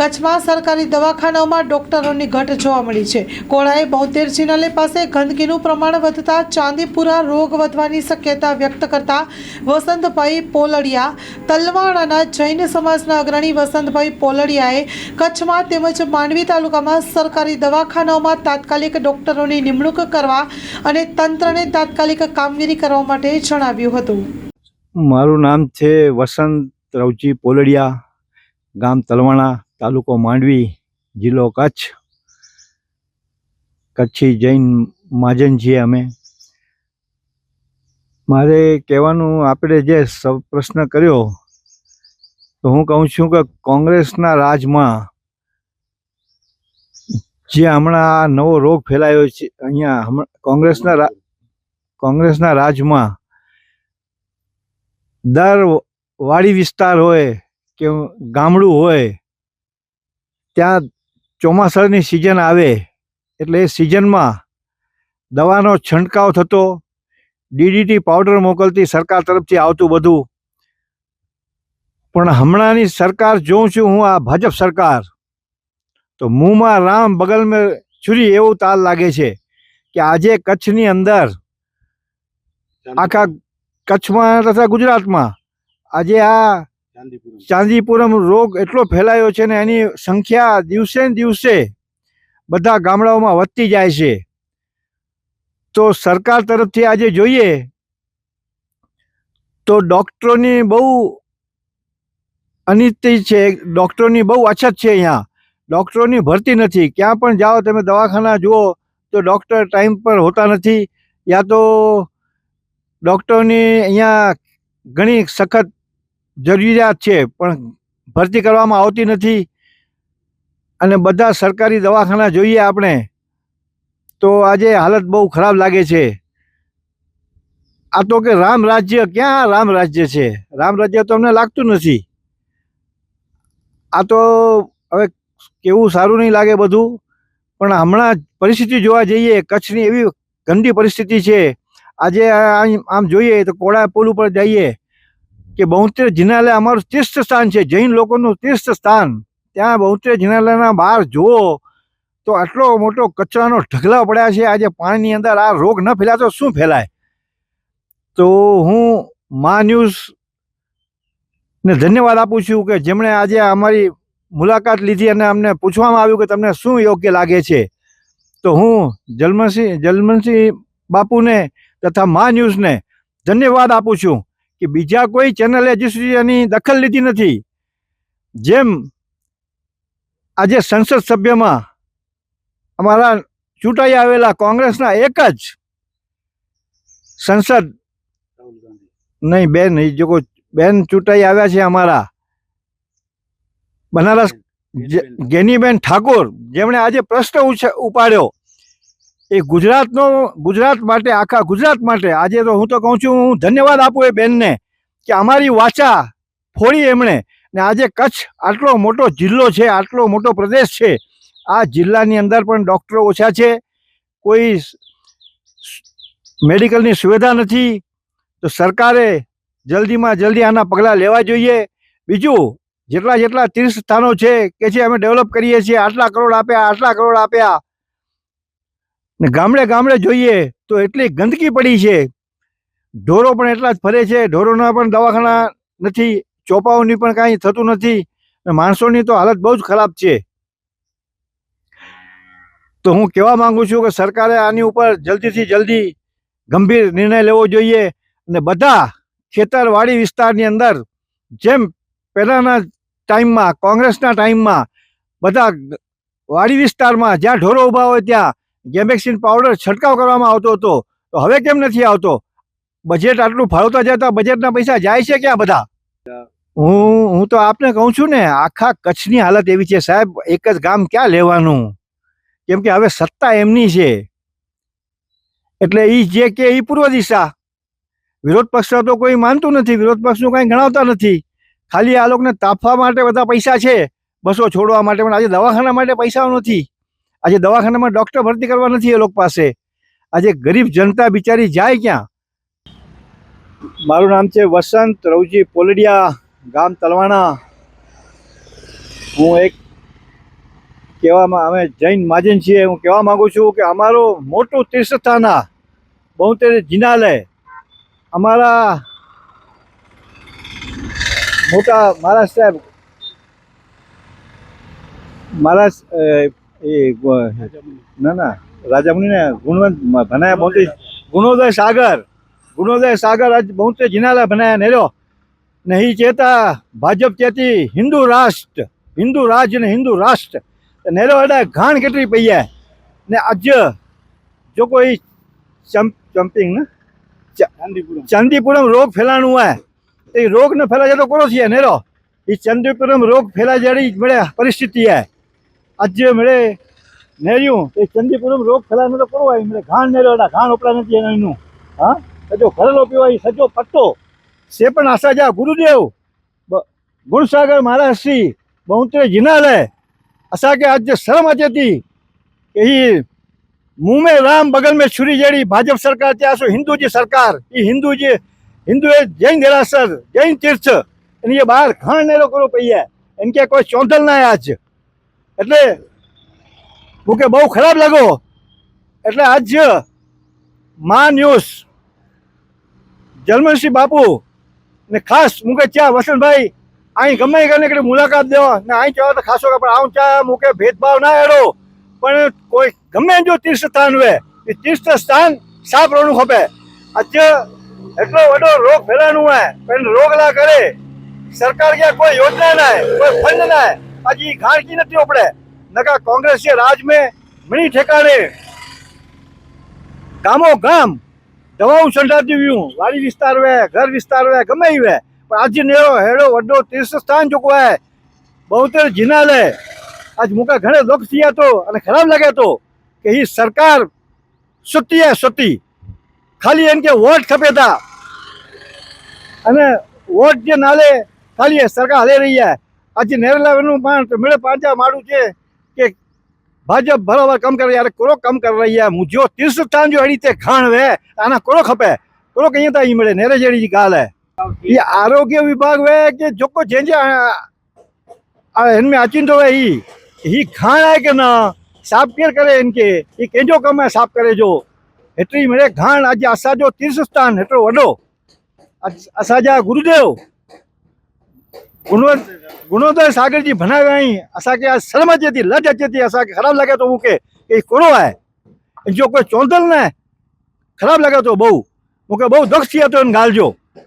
કચ્છમાં સરકારી દવાખાનાઓમાં ડોક્ટરોની ઘટ જોવા મળી છે. કોળાએ બોતેર જિનાલે પાસે ગંદકીનું પ્રમાણ વધતા ચાંદીપુરા રોગ વધવાની શક્યતા વ્યક્ત કરતા વસંતભાઈ પોલડિયા, તલવાણાના જૈન સમાજના અગ્રણી વસંતભાઈ પોલડિયાએ કચ્છમાં તેમજ માંડવી તાલુકામાં સરકારી દવાખાનાઓમાં તાત્કાલિક ડોક્ટરોની નિમણૂક કરવા અને તંત્રને તાત્કાલિક કામગીરી કરવા માટે જણાવ્યું હતું. મારું નામ છે વસંત રવજી પોલડિયા, ગામ તલવાણા. તાલુકો માંડવી, જિલ્લો કચ્છ. કચ્છી જૈન મહાજન છીએ અમે. મારે કહેવાનું આપણે જે પ્રશ્ન કર્યો, તો હું કહું છું કે કોંગ્રેસના રાજમાં જે હમણાં આ નવો રોગ ફેલાયો છે, અહીંયા કોંગ્રેસના કોંગ્રેસના રાજમાં દર વાડી વિસ્તાર હોય કે ગામડું હોય ત્યાં ચોમાસાની સિઝન આવે એટલે એ સિઝનમાં દવાનો છંટકાવ થતો ડીડીટી પાવડર મોકલતી સરકાર તરફથી આવતું બધું. પણ હમણાંની સરકાર જોઉં છું હું આ ભાજપ સરકાર તો મુંહમાં રામ બગલ મેં છુરી એવું તાલ લાગે છે કે આજે કચ્છની અંદર આખા કચ્છમાં તથા ગુજરાતમાં આજે આ ચાંદીપુરમ રોગ એટલો ફેલાયો છે ને એની સંખ્યા દિવસે ને દિવસે બધા ગામડાઓમાં વધતી જાય છે. તો સરકાર તરફથી આજે જોઈએ તો ડૉક્ટરોની બહુ અનિતિ છે, ડૉક્ટરોની બહુ અછત છે અહીંયા. ડૉક્ટરોની ભરતી નથી. ક્યાં પણ જાઓ તમે દવાખાના જુઓ તો ડૉક્ટર ટાઈમ પર હોતા નથી. યા તો ડૉક્ટરોની અહીંયા ઘણી સખત જરૂરિયાત છે, પણ ભરતી કરવામાં આવતી નથી. અને બધા સરકારી દવાખાના જોઈએ આપણે. તો આજે હાલત બહુ ખરાબ લાગે છે. આ તો કે રામ રાજ્ય, ક્યાં રામ રાજ્ય છે? રામ રાજ્ય તો અમને લાગતું નથી. આ તો હવે કેવું સારું નહીં લાગે બધું. પણ હમણાં પરિસ્થિતિ જોવા જઈએ, કચ્છની એવી ગંદી પરિસ્થિતિ છે. આજે આમ જોઈએ તો કોળા પુલ ઉપર જઈએ. કે બહુતેર જિનાલય અમારું તીર્થ સ્થાન છે, જૈન લોકોનું તીર્થ સ્થાન. ત્યાં બહુતેર જિનાલયના બહાર જુઓ, તો આટલો મોટો કચરાનો ઢગલા પડ્યા છે, આજે પાણીની અંદર આ રોગ ન ફેલાય તો શું ફેલાય? તો હું મા ન્યૂઝ ને ધન્યવાદ આપું છું કે જેમણે આજે અમારી મુલાકાત લીધી અને અમને પૂછવામાં આવ્યું કે તમને શું યોગ્ય લાગે છે. તો હું જલમનસિંહ જલમનસિંહ બાપુને તથા મા ન્યૂઝને ધન્યવાદ આપું છું. કે બીજા કોઈ ચેનલે હજી સુધી એની દખલ લીધી નથી. જેમ આજે સંસદ સભ્યમાં અમારા ચૂંટાઈ આવેલા કોંગ્રેસના એક જ સંસદ નહીં બેન એ જો બેન ચૂંટાઈ આવ્યા છે અમારા બનારસ ગેનીબેન. ઠાકોર જેમણે આજે પ્રશ્ન ઉપાડ્યો. એ ગુજરાતનો, ગુજરાત માટે, આખા ગુજરાત માટે, આજે તો હું તો કહું છું, હું ધન્યવાદ આપું એ બેનને કે અમારી વાચા ફોડી એમણે. ને આજે કચ્છ આટલો મોટો જિલ્લો છે, આટલો મોટો પ્રદેશ છે, આ જિલ્લાની અંદર પણ ડૉક્ટરો ઓછા છે, કોઈ મેડિકલની સુવિધા નથી, તો સરકારે જલ્દીમાં જલ્દી આના પગલાં લેવા જોઈએ. બીજું, જેટલા જેટલા તીર્થ સ્થાનો છે, કે જે અમે ડેવલપ કરીએ છીએ, આટલા કરોડ આપ્યા, આટલા કરોડ આપ્યા ને ગામડે ગામડે જોઈએ તો એટલી ગંદકી પડી છે. ઢોરો પણ એટલા જ ફરે છે. ઢોરોના પણ દવાખાના નથી, ચોપાઓની પણ કાંઈ થતું નથી ને માણસોની તો હાલત બહુ જ ખરાબ છે. તો હું કહેવા માંગુ છું કે સરકારે આની ઉપર જલ્દીથી જલ્દી ગંભીર નિર્ણય લેવો જોઈએ અને બધા ખેતરવાડી વિસ્તારની અંદર જેમ પહેલાંના ટાઈમમાં, કોંગ્રેસના ટાઈમમાં બધા વાડી વિસ્તારમાં જ્યાં ઢોરો ઊભા હોય ત્યાં ગેમેક્સિન પાવડર છંટકાવ કરવામાં આવતો હતો. તો હવે કેમ નથી આવતો? બજેટ આટલું ફાળવતા જતા બજેટના પૈસા જાય છે ક્યાં બધા? હું હું તો આપને કહું છું ને, આખા કચ્છની હાલત એવી છે. સાહેબ, એક જ ગામ ક્યાં લેવાનું? કેમ કે હવે સત્તા એમની છે. એટલે એ જે કે એ પૂર્વ દિશા. વિરોધ પક્ષ તો કોઈ માનતું નથી. વિરોધ પક્ષનું કાંઈ ગણાવતા નથી. ખાલી આ લોકોને તાપવા માટે બધા પૈસા છે. બસો છોડવા માટે પણ. આજે દવાખાના માટે પૈસાઓ નથી. આજે દવાખાનામાં ડૉક્ટર ભરતી કરવા નથી એ લોકો પાસે. આજે ગરીબ જનતા બિચારી જાય ક્યાં? મારું નામ છે વસંત રવજી પોલડિયા ગામ તલવાણા. હું એક કહેવામાં અમે જૈન મહાજન છીએ. હું કહેવા માગું છું કે અમારું મોટું તીર્થસ્થાન આ બોતેર જિનાલય અમારા મોટા મહારાજ સાહેબ અ, એ ના ના રાજામુનિને ગુણવંત ભનાયા મોતી ગુણોદય સાગર ગુણોદય સાગર આજ બોતેર જિનાલય ભનાયા નેરો નહીં ચેતા ભાજપ ચેતી હિન્દુ રાષ્ટ્ર હિન્દુ રાજ ને હિન્દુ રાષ્ટ્ર. નેરો એડા ઘાણ કેટલી છે ને આજ જો કોઈ ચમ ચમ્પિંગ ને ચાંદીપુરમ. રોગ ફેલાણું હોય એ રોગ ને ફેલાય તો કોનો છે નેરો એ ચાંદીપુરમ રોગ ફેલાય જડી મળે પરિસ્થિતિ હે. આજે મળે નેર્યું. એ ચંદીપુરમ રોગ ફેલાય તો કરવાય મળે ઘાણ નેર્યો એટલે ઘાણ ઉપડા નથી એનું હા? સજો ખરેલો પીવાય સજો પટ્ટો. સે પણ આશા જા ગુરુદેવ. ગુણસાગર મહારાજ શ્રી બહુતરે જિનાલય. અસા કે આજ શરમ અચેતી કે એ मुंह में राम बगल में छुरी जड़ी भाजप सरकार त्यासो हिंदू जी सरकार ये हिंदू जी हिंदू जैन देरासर जैन तीर्थ ये बाहर घण नेरो करो पई है इनके कोई चौंधल ना है आज એટલે મૂકે બહુ ખરાબ લાગો. એટલે આજ મા ન્યૂઝ જર્મનસિંહ બાપુ ને ખાસ મૂકે ચા વસંતભાઈ અહીં ગમે એકડી મુલાકાત દેવા ને અહીં ચાહો તો ખાસો કે પણ આવું ચા મૂકે ભેદભાવ ના એડો પણ કોઈ ગમે જો તીર્થ સ્થાન હોય, એ તીર્થ સ્થાન સાફ રહેવું ખપે. આજે એટલો વડો રોગ ફેલાનું હોય, પણ રોગલા કરે. સરકાર ક્યાં કોઈ યોજના ના કોઈ ફંડ ના. આજે ઈ ઘાણકી નથી આપણે નકા કોંગ્રેસ જે રાજ में મણી ઠેકાણે ગામો ગામ દવાઓ સંડાતી વ્યું વાડી વિસ્તાર વે ઘર વિસ્તાર વે ગમે વે. પણ આજે નેરો, હેડો, વડો, તીર્થ સ્થાન જોકો હે બહુતેર જિનાલય આજ મુકા ઘણે દુઃખ થયા તો અને ખરાબ લાગે તો કે હી સરકાર સુતી હે સુતી. ખાલી એમ કે વોટ ખપે તા અને વોટ જે નાલે ખાલી સરકાર હલે રહી હે આજે નેરલા વેનું પણ તો મેળે પાંચા માડું છે કે ભાજપ બરાબર કમ કરે યાર કોરો કમ કર રહી है मुझो तीर्थ स्थान जो अड़ी ते खाण वे आना कोरो खपे कोरो कहीं ता ही मिले नेरे जेड़ी जी गाल है ये आरोग्य विभाग वे के जोको जेंजे इनमें अचिन तो वे ही ही खाण है के ना साफ केर करे इनके ये केजो कम है साफ करे जो हेतरी मिले घाण आज असा जो तीर्थ स्थान हेतरो वडो असा जा गुरुदेव गुणवंत गुणोदय सागर जी भणावे आई असांखे आज शर्म अचे थी लज अचे थी असांखे ख़राबु लॻे थो मूंखे की हीउ कोड़ो आहे जो कोई चौंधल न आहे ख़राबु लॻे थो बहू मूंखे बहू दुख थिए थो हिन ॻाल्हि जो